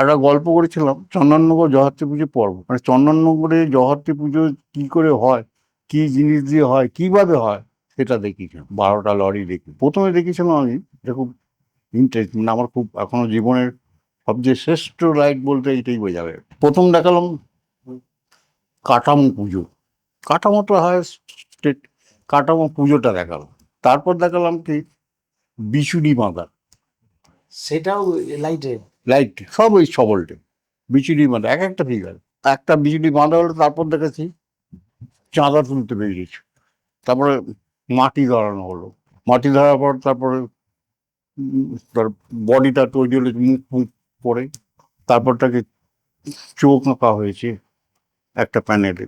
একটা গল্প করেছিলাম, চন্দননগর জহাত্রী পুজো পর্ব। মানে চন্দননগরে জহাত্রী পুজো কি করে হয়, কি জিনিস দিয়ে হয়, কীভাবে হয়, সেটা দেখিয়েছিলাম। বারোটা লরি দেখি। প্রথমে দেখেছিলাম আমি, এটা খুব ইন্টারেস্ট মানে আমার খুব এখনও জীবনের সবচেয়ে শ্রেষ্ঠ রাইড বলতে এটাই বোঝাবে। প্রথম দেখালাম কাঠামো পুজো। কাঠামোটা হয় স্টেট কাঠামো পুজোটা দেখালাম। তারপর দেখালাম কি বিচুড়ি বাঁধা সেটাও লাইটে লাইট সব ওই সবলটে বিচুড়ি বাঁধা এক একটা ফিগার একটা বিচুড়ি বাঁধা হলো তারপর দেখেছি চাঁদা তুলতে বেরিয়েছে। তারপরে মাটি ধরানো হলো। মাটি ধরার পর তারপরে তার বডিটা তৈরি হলো মুখ মুখ পরে। তারপর তাকে চোখ আঁকা হয়েছে একটা প্যানেলে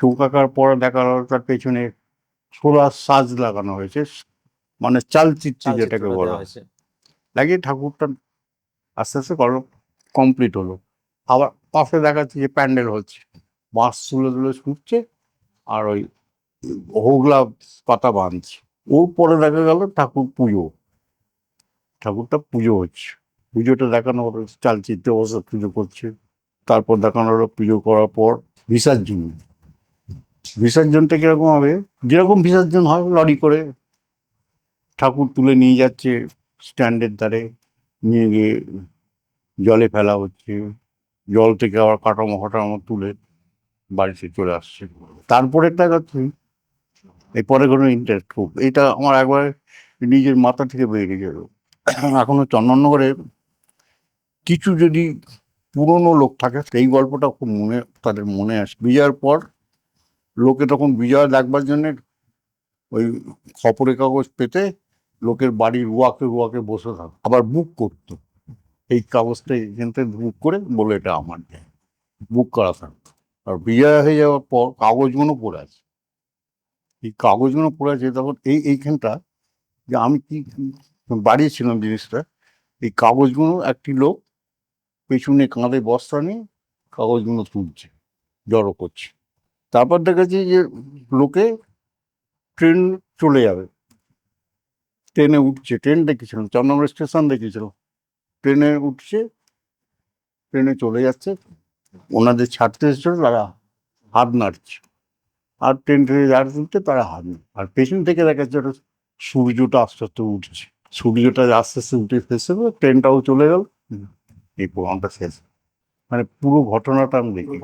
চোখ আঁকার পরে দেখা গেল তার পেছনে সোলার সাজ লাগানো হয়েছে। মানে চালচিত্র যেটাকে বলা হয়। লাগিয়ে ঠাকুরটা আস্তে আস্তে কল কমপ্লিট হলো। আবার পাশে দেখাচ্ছে যে প্যান্ডেল হচ্ছে। বাঁশ তুলে তুলে ছুটছে আর ওই হোগলা পাতা বাঁধছে। ওর পরে দেখা গেল ঠাকুর পুজো। ঠাকুরটা পুজো হচ্ছে। পুজোটা দেখানো হলো চালচিত্রে অবস্থা পুজো করছে। তারপর দেখানো হলো পুজো করার পর বিসর্জন। বিসর্জনটা কীরকম হবে? যেরকম বিসর্জন হয় লরি করে ঠাকুর তুলে নিয়ে যাচ্ছে স্ট্যান্ডের ধারে। নিয়ে গিয়ে জলে ফেলা হচ্ছে। জল থেকে আবার কাটামো কাটামো তুলে বাড়িতে চলে আসছে। তারপরে দেখাচ্ছি এই পরে কোনো ইন্টারেস্ট খুব। এটা আমার একবার নিজের মাথা থেকে বেরিয়ে গেল। এখনও চন্দননগরে কিছু যদি পুরনো লোক থাকে, সেই গল্পটা খুব মনে, তাদের মনে আসে। বিজয়ের পর লোকে তখন বিজয় দেখবার জন্যে ওই খবরের কাগজ পেতে লোকের বাড়ির রুয়াকে রুয়াকে বসে থাক, আবার বুক করতো। এই কাগজটা এখান থেকে বুক করে বলে এটা আমার দেয়। বুক করা থাকতো আর বিজয় হয়ে যাওয়ার পর কাগজগুলো পড়ে আছে। এই কাগজগুলো পড়ে আছে, তখন এই এইখানটা যে আমি কি বাড়িয়েছিলাম জিনিসটা, এই কাগজগুলো একটি লোক পেছনে কাঁধে বস্তা নিয়ে কাগজগুলো তুলছে, জড়ো করছে। তারপর দেখেছি যে লোকে ট্রেন চলে যাবে। ট্রেনে উঠছে, ট্রেন দেখেছিলাম চন্দ্রনগর স্টেশন দেখেছিলাম ট্রেনে উঠছে, ট্রেনে চলে যাচ্ছে, ওনাদের ছাড়তে এসেছিল, তারা হাত নাড়ছে। আর ট্রেন ট্রেনে যারা তুলছে তারা হাত আর পেছন থেকে দেখা যাচ্ছে সূর্যটা আস্তে আস্তে উঠছে। সূর্যটা আস্তে আস্তে উঠে ফেসে ট্রেনটাও চলে গেল। এই প্রোগ্রামটা শেষ। মানে পুরো ঘটনাটা আমি দেখি।